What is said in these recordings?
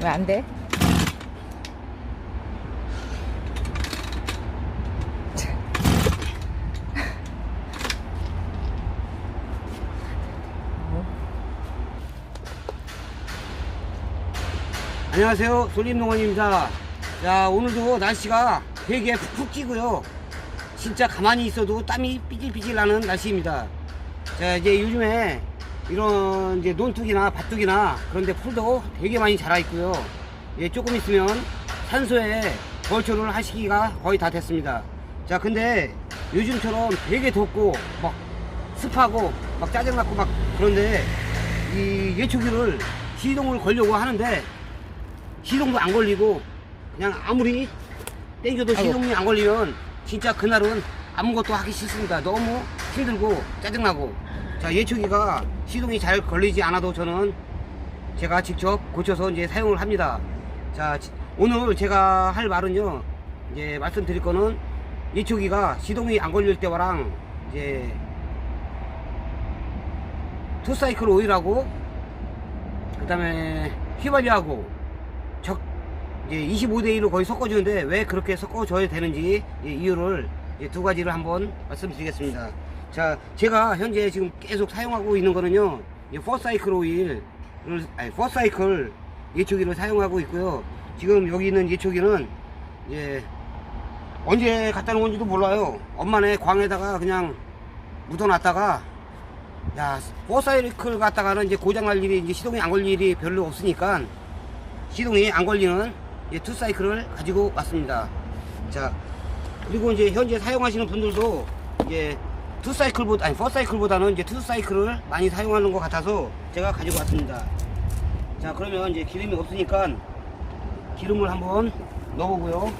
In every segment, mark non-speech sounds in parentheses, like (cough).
왜 안 돼? 안녕하세요. 솔림농원입니다. 자, 오늘도 날씨가 되게 푹푹 찌고요. 진짜 가만히 있어도 땀이 삐질삐질 나는 날씨입니다. 자, 이제 요즘에 이런 이제 논둑이나 밭둑이나 그런데 풀도 되게 많이 자라 있고요. 예, 조금 있으면 산소에 벌초를 하시기가 거의 다 됐습니다. 자, 근데 요즘처럼 되게 덥고 막 습하고 막 짜증났고 막 그런데 이 예초기를 시동을 걸려고 하는데 시동도 안 걸리고 그냥 아무리 땡겨도. 시동이 안 걸리면 진짜 그날은 아무것도 하기 싫습니다. 너무 힘들고 짜증나고 자 예초기가 시동이 잘 걸리지 않아도 저는 제가 직접 고쳐서 이제 사용을 합니다. 자 지- 오늘 제가 할 말은요 이제 말씀드릴 거는 예초기가 시동이 안 걸릴 때와랑 이제 투사이클 오일하고 그 다음에 휘발유하고 적 이제 25대 1로 거의 섞어주는데 왜 그렇게 섞어줘야 되는지 예, 이유를 예, 두 가지를 한번 말씀드리겠습니다. 자, 제가 현재 지금 계속 사용하고 있는 거는요, 이 포사이클 오일을 아니 포사이클 예초기를 사용하고 있고요. 지금 여기 있는 예초기는 이제 언제 갖다 놓은 건지도 몰라요. 엄마네 광에다가 그냥 묻어놨다가 야 포사이클 갖다가는 이제 고장날 일이 이제 시동이 안 걸릴 일이 별로 없으니까 시동이 안 걸리는 투사이클을 가지고 왔습니다. 자, 그리고 이제 현재 사용하시는 분들도 이제 투 사이클보다 아니 포 사이클보다는 이제 투 사이클을 많이 사용하는 것 같아서 제가 가지고 왔습니다. 자, 그러면 이제 기름이 없으니까 기름을 한번 넣어보고요.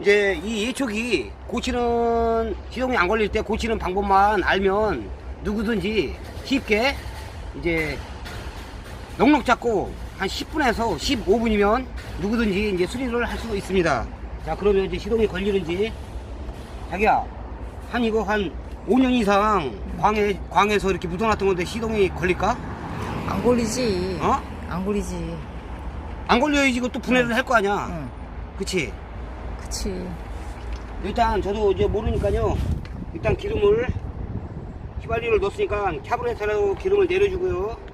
이제 이 예초기 고치는 시동이 안 걸릴 때 고치는 방법만 알면 누구든지 쉽게 이제 넉넉 잡고 한 10분에서 15분이면 누구든지 이제 수리를 할수 있습니다. 자 그러면 이제 시동이 걸리는지 자기야 한 이거 한 5년 이상 광에 광에서 이렇게 묻어놨던 건데 시동이 걸릴까? 안 걸리지. 어? 안 걸리지. 안 걸려야지 이거 또 분해를 할 거 아니야. 응. 그치? 그치. 일단 저도 이제 모르니까요. 일단 기름을 휘발유를 넣었으니까 캐브레터로 기름을 내려주고요.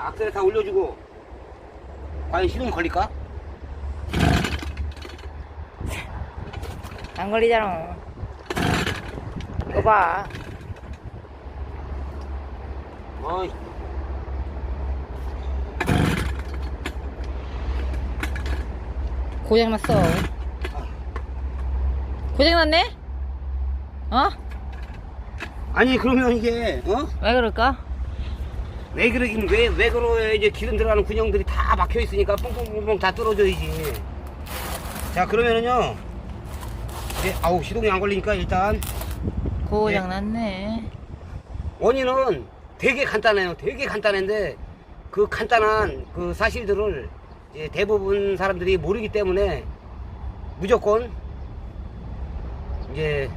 자, 악셀에 다 올려주고 과연 시동이 걸릴까? 안 걸리잖아. 이거 봐. 어이, 고장났어. 고장났네? 어? 아니 그러면 이게 어? 왜 그럴까? 왜 그러긴 왜, 왜 그러야 이제 기름 들어가는 군형들이 다 막혀 있으니까 뽕뽕뽕뽕 다 뚫어져야지. 자 그러면은요. 이제 아우 시동이 안 걸리니까 일단 고장 났네. 원인은 되게 간단해요. 되게 간단한데 그 간단한 그 사실들을 이제 대부분 사람들이 모르기 때문에 무조건 이제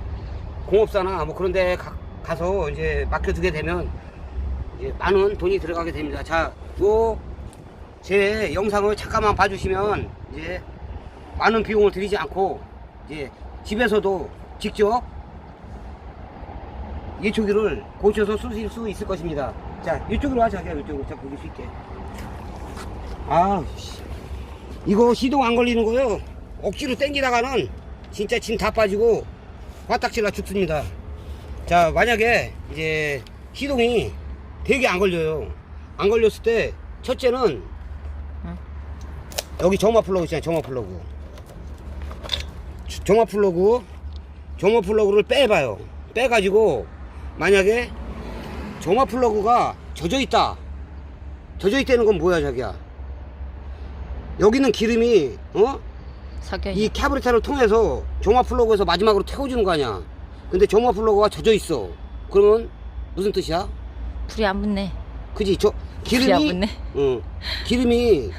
공업사나 뭐 그런 데 가, 서 이제 맡겨두게 되면 이제 많은 돈이 들어가게 됩니다. 자, 요 제 영상을 잠깐만 봐주시면 이제 많은 비용을 들이지 않고 이제 집에서도 직접 예초기를 고쳐서 쓰실 수 있을 것입니다. 자, 이쪽으로 와, 자기야, 이쪽으로. 자, 보기 쉽게. 아, 씨. 이거 시동 안 걸리는 거요. 억지로 당기다가는 진짜 진 다 빠지고 화딱지나 죽습니다. 자, 만약에 이제 시동이 되게 안 걸려요. 안 걸렸을 때, 첫째는 응. 여기 정화 플러그 있잖아요, 정화 플러그. 정화 플러그, 정화 플러그를 빼봐요. 빼가지고, 만약에 정화 플러그가 젖어 있다. 젖어 있다는 건 뭐야, 자기야? 여기는 기름이, 어? 석여. 이 캐브리터를 통해서 정화 플러그에서 마지막으로 태워주는 거 아니야. 근데 정화 플러그가 젖어 있어. 그러면 무슨 뜻이야? 불이 안 붙네. 그지? 저 불이 안 기름이 붙네. 응. (laughs) 기름이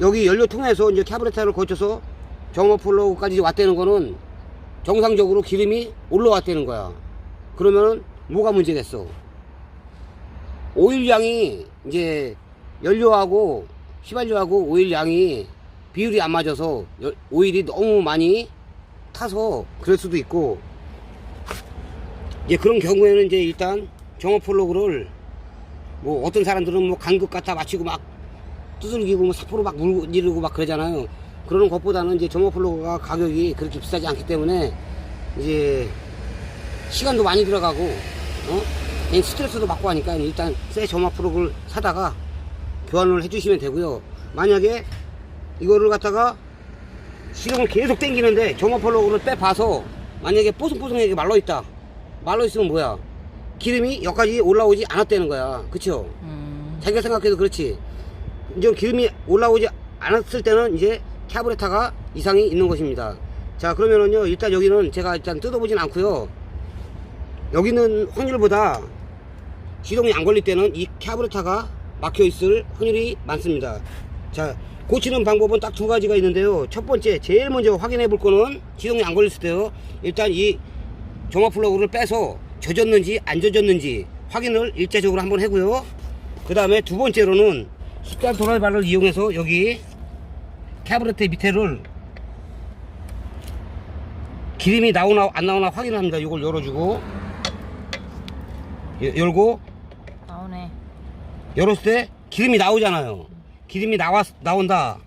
여기 연료통에서 이제 캐브레타를 거쳐서 정어플러까지 왔다는 거는 정상적으로 기름이 올라왔다는 거야. 그러면은 뭐가 문제겠어? 오일 양이 이제 연료하고 휘발유하고 오일 양이 비율이 안 맞아서 여- 오일이 너무 많이 타서 그럴 수도 있고 이제 그런 경우에는 이제 일단 정어플러그를 뭐 어떤 사람들은 뭐 간극 갖다 맞추고 막 두들기고 뭐 사포로 막 물리르고 막 그러잖아요. 그러는 것보다는 이제 점어플러그가 가격이 그렇게 비싸지 않기 때문에 이제 시간도 많이 들어가고 어? 그냥 스트레스도 받고 하니까 일단 새 점어플러그를 사다가 교환을 해주시면 되고요. 만약에 이거를 갖다가 시동을 계속 당기는데 점어플러그를 빼봐서 만약에 뽀송뽀송하게 말라 있다. 말라 있으면 뭐야? 기름이 여기까지 올라오지 않았다는 거야. 그쵸? 음. 자기가 생각해도 그렇지. 이제 기름이 올라오지 않았을 때는 이제 캐브레타가 이상이 있는 것입니다. 자, 그러면은요, 일단 여기는 제가 일단 뜯어보진 않고요. 여기는 확률보다 시동이 안 걸릴 때는 이 캐브레타가 막혀 있을 확률이 많습니다. 자, 고치는 방법은 딱 두 가지가 있는데요. 첫 번째, 제일 먼저 확인해 볼 거는 시동이 안 걸렸을 때요. 일단 이 정화 플러그를 빼서 젖었는지 안 젖었는지 확인을 일차적으로 한번 하고요. 그 다음에 두 번째로는 숫자 드라이버를 이용해서 여기 캐브레트 밑에를 기름이 나오나 안 나오나 확인을 합니다. 이걸 열어주고 여- 열고 나오네. 열었을 때 기름이 나오잖아요. 기름이 나와 나온다.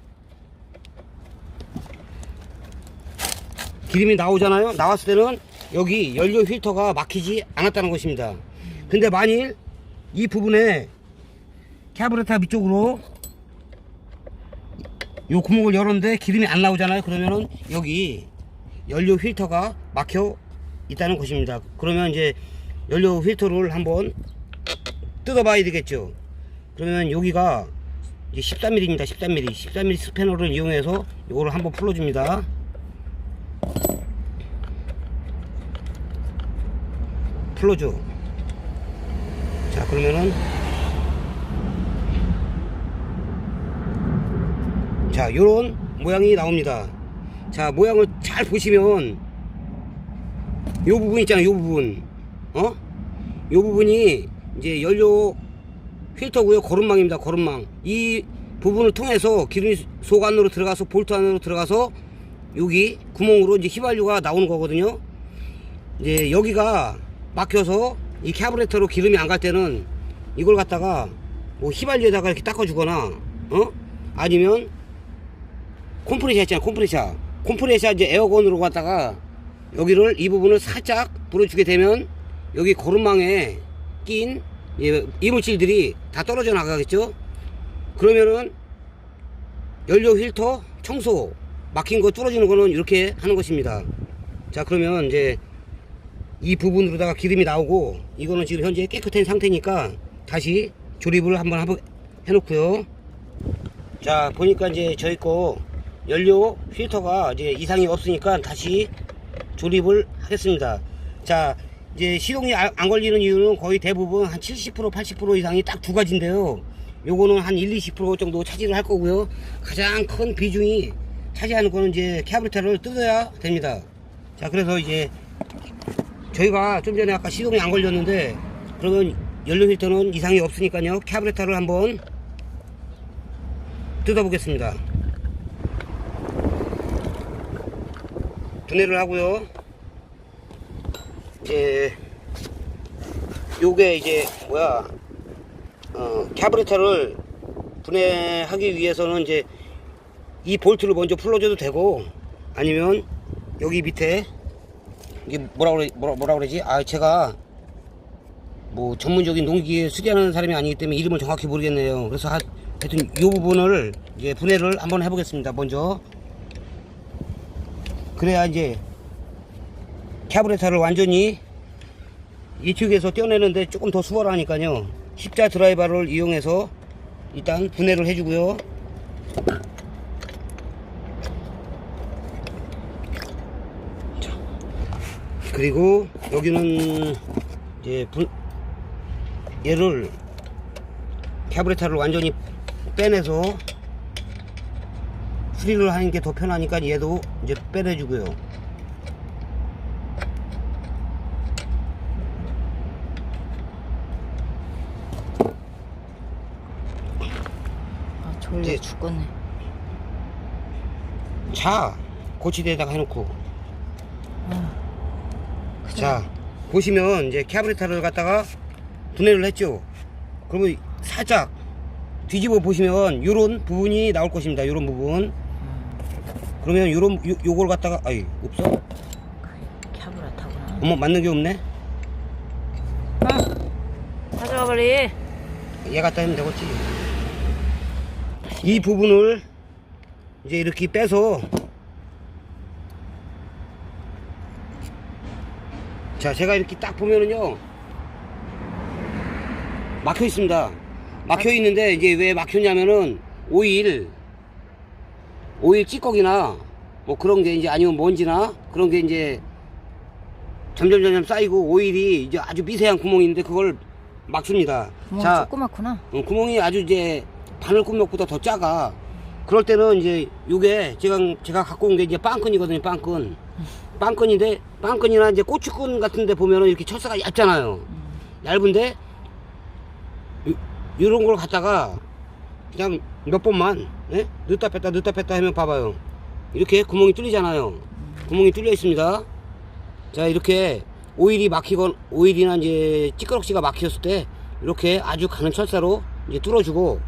기름이 나오잖아요. 나왔을 때는 여기 연료 필터가 막히지 않았다는 것입니다. 근데 만일 이 부분에 캐브레타 밑쪽으로 요 구멍을 열었는데 기름이 안 나오잖아요. 그러면은 여기 연료 필터가 막혀 있다는 것입니다. 그러면 이제 연료 필터를 한번 뜯어 봐야 되겠죠. 그러면 여기가 이제 13mm입니다. 13mm. 13mm 스패너를 이용해서 이거를 한번 풀어줍니다. 풀어줘. 자, 그러면은 자, 요런 모양이 나옵니다. 자, 모양을 잘 보시면 요 부분 있잖아요. 요 부분. 어? 요 부분이 이제 연료 필터고요. 거름망입니다. 거름망. 이 부분을 통해서 기름이 속 안으로 들어가서 볼트 안으로 들어가서 여기 구멍으로 이제 휘발유가 나오는 거거든요. 이제 여기가 막혀서 이 캐브레터로 기름이 안 갈 때는 이걸 갖다가 뭐 휘발유에다가 이렇게 닦아주거나 어? 아니면 콤프레셔 있잖아 콤프레셔 콤프레셔 이제 에어건으로 갖다가 여기를 이 부분을 살짝 불어주게 되면 여기 거름망에 낀 예, 이물질들이 다 떨어져 나가겠죠? 그러면은 연료 필터 청소 막힌 거 뚫어지는 거는 이렇게 하는 것입니다. 자 그러면 이제 이 부분으로다가 기름이 나오고 이거는 지금 현재 깨끗한 상태니까 다시 조립을 한번 해놓고요. 자 보니까 이제 저희 거 연료 필터가 이제 이상이 없으니까 다시 조립을 하겠습니다. 자 이제 시동이 아- 안 걸리는 이유는 거의 대부분 한 70% 80% 이상이 딱 두 가지인데요. 요거는 한 1, 20% 정도 차지를 할 거고요. 가장 큰 비중이 차지하는 거는 이제 캐브레터를 뜯어야 됩니다. 자 그래서 이제 저희가 좀 전에 아까 시동이 안 걸렸는데 그러면 연료 필터는 이상이 없으니까요. 캐브레터를 한번 뜯어보겠습니다. 분해를 하고요. 이제 요게 이제 뭐야 어 캐브레터를 분해하기 위해서는 이제 이 볼트를 먼저 풀어줘도 되고 아니면 여기 밑에 이게 뭐라 그래 뭐라, 뭐라 그러지? 아 제가 뭐 전문적인 농기계 수리하는 사람이 아니기 때문에 이름을 정확히 모르겠네요. 그래서 하, 하여튼 이 부분을 이제 분해를 한번 해보겠습니다. 먼저. 그래야 이제 캐브레터를 완전히 이쪽에서 떼어내는데 조금 더 수월하니까요. 십자 드라이버를 이용해서 일단 분해를 해주고요 그리고 여기는 이제 분 얘를 캐브레터를 완전히 빼내서 프리를 하는 게 더 편하니까 얘도 이제 빼내주고요. 아 졸려 네. 죽겠네 자, 고치대에다가 해놓고. 아. 자, 보시면 이제 캐브레타를 갖다가 분해를 했죠. 그러면 살짝 뒤집어 보시면 요런 부분이 나올 것입니다. 요런 부분. 음, 그러면 요런 요, 요걸 갖다가 아이 없어? 캬브라 타구나 어머 맞는 게 없네. 아, 가져가 빨리 얘 갖다 하면 되겠지. 이 부분을 이제 이렇게 빼서 자 제가 이렇게 딱 보면은요 막혀 있습니다. 막혀 있는데 이제 왜 막혔냐면은 오일 오일 찌꺼기나 뭐 그런 게 이제 아니면 먼지나 그런 게 이제 점점 점점 쌓이고 오일이 이제 아주 미세한 구멍이 있는데 그걸 막습니다. 구멍이 자, 조그맣구나 어, 구멍이 아주 이제 바늘구멍보다 더 작아. 그럴 때는 이제 요게 제가 제가 갖고 온 게 이제 빵끈이거든요, 빵끈. 빵끈인데 빵끈이나 이제 고추끈 같은데 보면은 이렇게 철사가 얇잖아요. 얇은데 요, 요런 걸 갖다가 그냥 몇 번만 예? 넣다 뺐다 넣다 뺐다 하면 봐봐요. 이렇게 구멍이 뚫리잖아요. 구멍이 뚫려 있습니다. 자 이렇게 오일이 막히건 오일이나 이제 찌꺼럭지가 막혔을 때 이렇게 아주 가는 철사로 이제 뚫어주고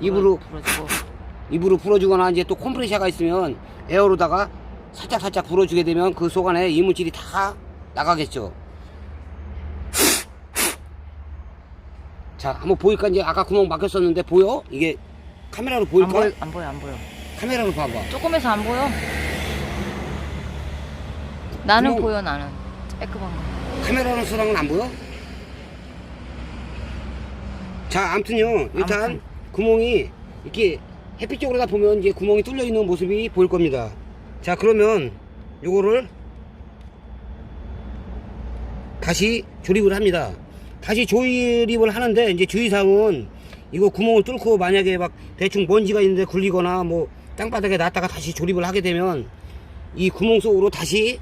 입으로 불어주고 입으로 불어주거나 이제 또 컴프레셔가 있으면 에어로다가 살짝 살짝 불어주게 되면 그 속 안에 이물질이 다 나가겠죠. 자 한번 보일까 이제 아까 구멍 막혔었는데 보여? 이게 카메라로 안 보일까? 보여 안 보여 안 보여 카메라로 봐봐. 조금해서 안 보여 나는 구멍- 보여 나는 깔끔한 거 카메라로 서랑은 안 보여? 자, 아무튼요. 일단 아무튼. 구멍이 이렇게 햇빛 쪽으로다 보면 이제 구멍이 뚫려 있는 모습이 보일 겁니다. 자, 그러면 요거를 다시 조립을 합니다. 다시 조립을 하는데 이제 주의사항은 이거 구멍을 뚫고 만약에 막 대충 먼지가 있는데 굴리거나 뭐 땅바닥에 놨다가 다시 조립을 하게 되면 이 구멍 속으로 다시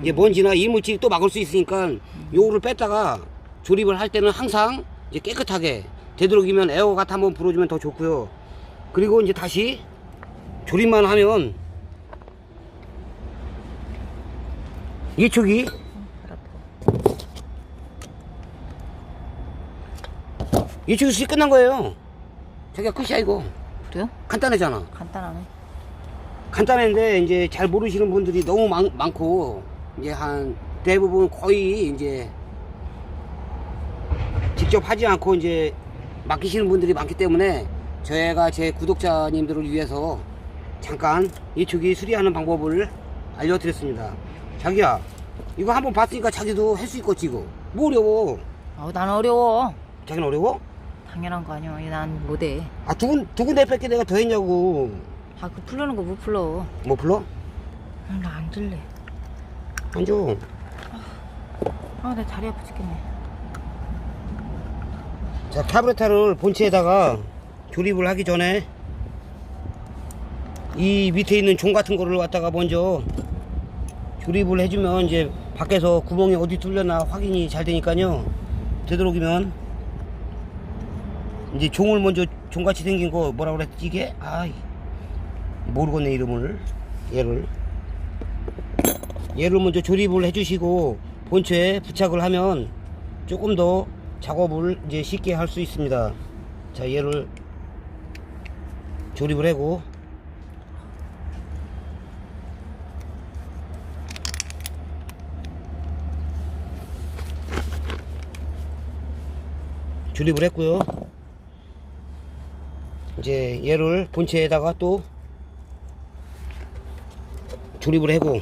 이제 먼지나 이물질이 또 막을 수 있으니까 요거를 뺐다가 조립을 할 때는 항상 이제 깨끗하게 되도록이면 에어 같아 한번 불어주면 더 좋고요. 그리고 이제 다시 조립만 하면 이쪽이 이쪽이 수리 끝난 거예요. 자기가 끝이야 이거 그래요? 간단하잖아. 간단하네 간단한데 이제 잘 모르시는 분들이 너무 많, 많고 이제 한 대부분 거의 이제 직접 하지 않고 이제 맡기시는 분들이 많기 때문에 저희가 제 구독자님들을 위해서 잠깐 이쪽이 수리하는 방법을 알려드렸습니다. 자기야 이거 한번 봤으니까 자기도 할 수 있겠지 이거. 뭐 어려워? 어, 난 어려워. 자기는 어려워? 당연한 거 아니야. 난 못해. 아 두 군 두 군데 뺏게 내가 더 했냐고. 아 그 풀르는 거 못 풀러 뭐 불러? 나 안 들래. 앉아 아 내 다리 아파 죽겠네. 자, 카브레타를 본체에다가 조립을 하기 전에 이 밑에 있는 종 같은 거를 갖다가 먼저 조립을 해주면 이제 밖에서 구멍이 어디 뚫렸나 확인이 잘 되니까요. 되도록이면 이제 종을 먼저 종같이 생긴 거 뭐라 그랬지 이게? 아이 모르겠네 이름을 얘를 얘를 먼저 조립을 해주시고 본체에 부착을 하면 조금 더 작업을 이제 쉽게 할 수 있습니다. 자, 얘를 조립을 하고 조립을 했고요. 이제 얘를 본체에다가 또 조립을 하고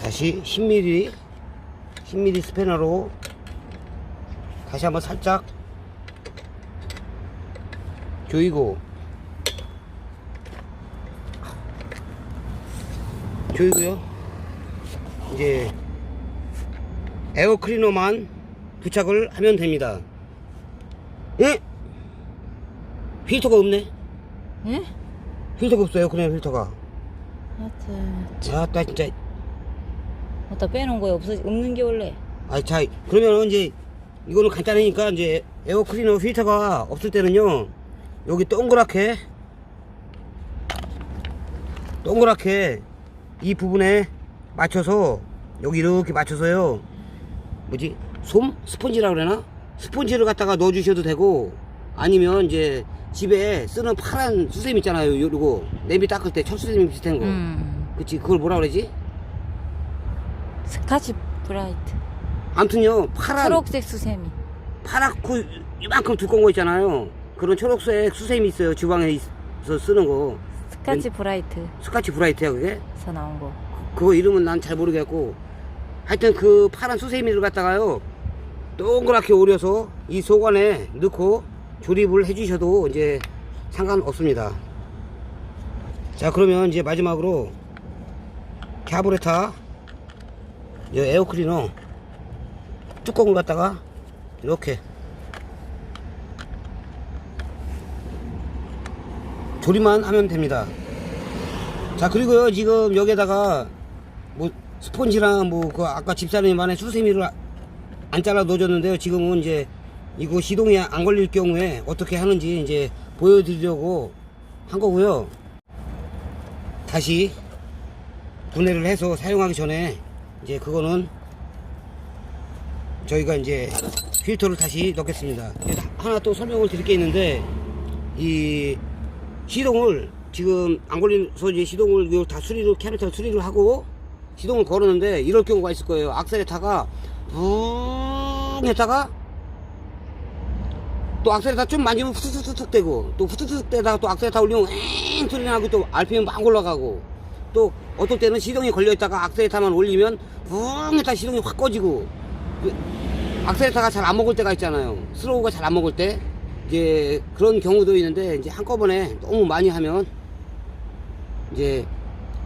다시 10mm 10mm 스패너로 다시 한번 살짝 조이고 조이고요 이제 에어 클리너만 부착을 하면 됩니다. 예? 필터가 없네. 예? 필터가 없어요. 에어 클리너 필터가. 하여튼 자, 나 진짜. 어디다 빼놓은 거야 없어 없는 게 원래 아, 자, 그러면 이제 이거는 간단하니까 이제 에어클리너 필터가 없을 때는요. 여기 동그랗게 동그랗게 이 부분에 맞춰서 여기 이렇게 맞춰서요. 뭐지? 솜? 스펀지라 그러나? 스펀지를 갖다가 넣어 주셔도 되고 아니면 이제 집에 쓰는 파란 수세미 있잖아요. 요거 냄비 닦을 때 철수세미 비슷한 거. 음 그치? 그걸 뭐라 그러지? 스카치 브라이트 아무튼요. 파란 초록색 수세미 파랗고 이만큼 두꺼운 거 있잖아요. 그런 초록색 수세미 있어요. 주방에서 쓰는 거. 스카치 브라이트에서 스카치 브라이트야 그게? 나온 거 그거 이름은 난 잘 모르겠고 하여튼 그 파란 수세미를 갖다가요 동그랗게 오려서 이속 안에 넣고 조립을 해주셔도 이제 상관없습니다. 자 그러면 이제 마지막으로 캬브레타 이 에어클리너 뚜껑을 갖다가 이렇게 조립만 하면 됩니다. 자 그리고요 지금 여기에다가 뭐 스펀지랑 뭐 그 아까 집사람이 말한 수세미를 아- 안 잘라 넣어줬는데요 지금은 이제 이거 시동이 안 걸릴 경우에 어떻게 하는지 이제 보여드리려고 한 거고요 다시 분해를 해서 사용하기 전에 이제 그거는 저희가 이제 필터를 다시 넣겠습니다 하나 또 설명을 드릴 게 있는데 이 시동을 지금 안 걸려서 이제 시동을 다 수리를 캐릭터 수리를 하고 시동을 걸었는데 이럴 경우가 있을 거예요. 악셀레타가 붕 했다가 또 악셀레타 좀 만지면 후투투툭 되고 또 후투투툭 되다가 또 악셀레타 올리면 엥 소리 나고 또 RPM 막 올라가고 또 어떨 때는 시동이 걸려 있다가 악셀레타만 올리면 붕 했다 시동이 확 꺼지고 그 악셀레타가 잘 안 먹을 때가 있잖아요. 스로우가 잘 안 먹을 때 이제 그런 경우도 있는데 이제 한꺼번에 너무 많이 하면 이제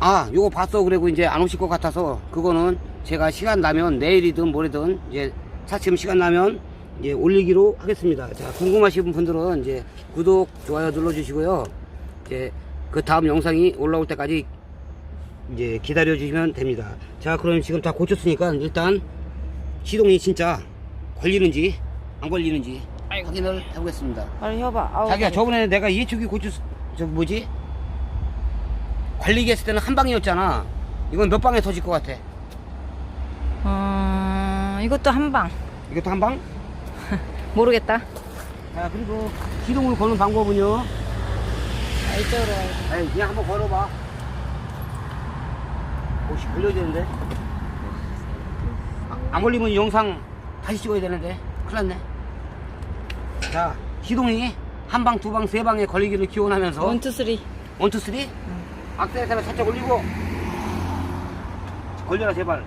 아 요거 봤어 그리고 이제 안 오실 것 같아서 그거는 제가 시간 나면 내일이든 모레든 이제 차츰 시간 나면 이제 올리기로 하겠습니다. 자 궁금하신 분들은 이제 구독 좋아요 눌러주시고요. 이제 그 다음 영상이 올라올 때까지 이제 기다려 주시면 됩니다. 자 그럼 지금 다 고쳤으니까 일단 시동이 진짜 걸리는지 안 걸리는지 확인을 해보겠습니다. 빨리 해봐. 아우. 자기야 저번에 내가 예측이 고쳤 저 뭐지? 관리기 했을 때는 한 방이었잖아. 이건 몇 방에 터질 것 같아? 음 이것도 한방. 이것도 한 방? (laughs) 모르겠다. 자 그리고 시동을 거는 방법은요? 아, 이쪽으로. 그냥 한번 걸어봐 혹시 걸려야 되는데? 아, 안 걸리면 영상 다시 찍어야 되는데. 큰일 났네. 자 시동이 한 방, 두 방, 세 방에 걸리기를 기원하면서 원투 쓰리 원투 쓰리 악셀레타를 살짝 올리고. 걸려라 제발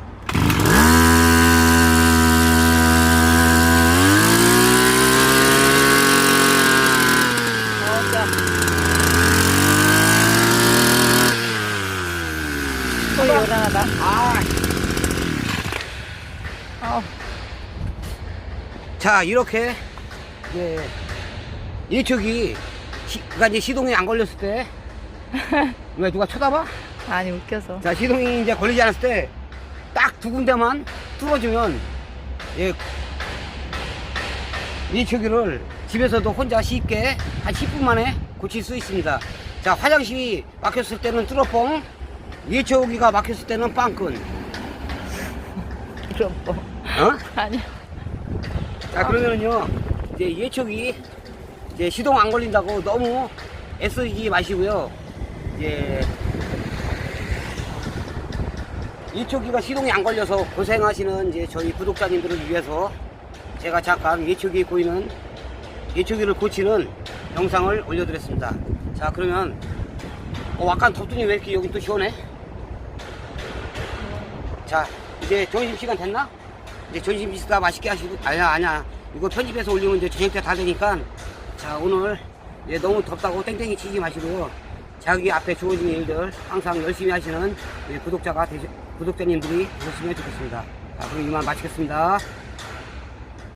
어자 요란하다 아, 자 이렇게 이제 예측이 시, 그러니까 이제 시동이 안 걸렸을 때 (laughs) 왜 누가 쳐다봐? 아니 웃겨서 자 시동이 이제 걸리지 않았을 때 딱 두 군데만 뚫어주면 예, 예측기를 집에서도 혼자 쉽게 한 10분 만에 고칠 수 있습니다. 자 화장실이 막혔을 때는 뚫어뻥 예초기가 막혔을 때는 빵끈 그럼 뭐. 어? 아니야 자 그러면은요 이제 예초기 이제 시동 안 걸린다고 너무 애쓰지 마시고요. 이제 예초기가 시동이 안 걸려서 고생하시는 이제 저희 구독자님들을 위해서 제가 잠깐 예초기 고이는 예초기를 고치는 영상을 올려드렸습니다. 자 그러면 어 약간 덥더니 왜 이렇게 여기 또 시원해? 자 이제 점심시간 됐나? 이제 점심 식사 맛있게 하시고 아니야 아니야 이거 편집해서 올리면 이제 저녁 때 다 되니까 자 오늘 이제 너무 덥다고 땡땡이 치지 마시고요 자기 앞에 주어진 일들 항상 열심히 하시는 구독자가 되시, 구독자님들이 되셨으면 좋겠습니다 자, 그럼 이만 마치겠습니다.